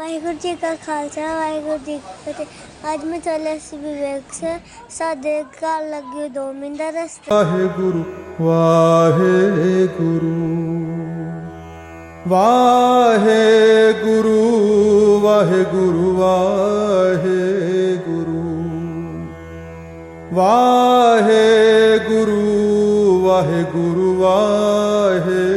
ਵਾਹਿਗੁਰੂ ਜੀ ਕਾ ਖਾਲਸਾ, ਵਾਹਿਗੁਰੂ ਜੀ ਕੀ ਫਤਿਹ। ਅੱਜ ਮੈਂ ਚੱਲਿਆ ਸੀ ਵਿਵੇਕ ਸੇ ਸਾਡੇ ਘਰ ਲੱਗੇ ਦੋ ਮਿੰਟ ਦਾ ਰਸਤਾ ਵਾਹਿਗੁਰੂ ਵਾਹਿਗੁਰੂ। ਵਾਹਿਗੁਰੂ ਵਾਹਿਗੁਰੂ ਵਾਹਿਗੁਰੂ। ਵਾਹਿਗੁਰੂ ਵਾਹਿਗੁਰੂ ਵਾਹਿਗੁਰੂ।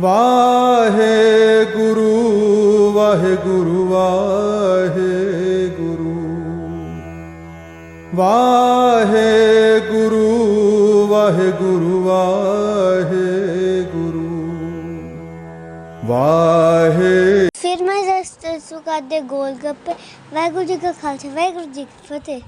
ਵਾਹਿਗੁਰੂ ਵਾਹਿਗੁਰੂ ਵਾਹਿਗੁਰੂ। ਵਾਹਿਗੁਰੂ ਵਾਹਿਗੁਰੂ ਵਾਹਿਗੁਰੂ। ਵਾਹਿ ਫਿਰ ਮੈਂ ਰਸਤੇ ਤੋਂ ਕਰਦੇ ਗੋਲ ਗੱਪੇ। ਵਾਹਿਗੁਰੂ ਜੀ ਕਾ ਖਾਲਸਾ, ਵਾਹਿਗੁਰੂ ਜੀ ਕੀ ਫਤਿਹ।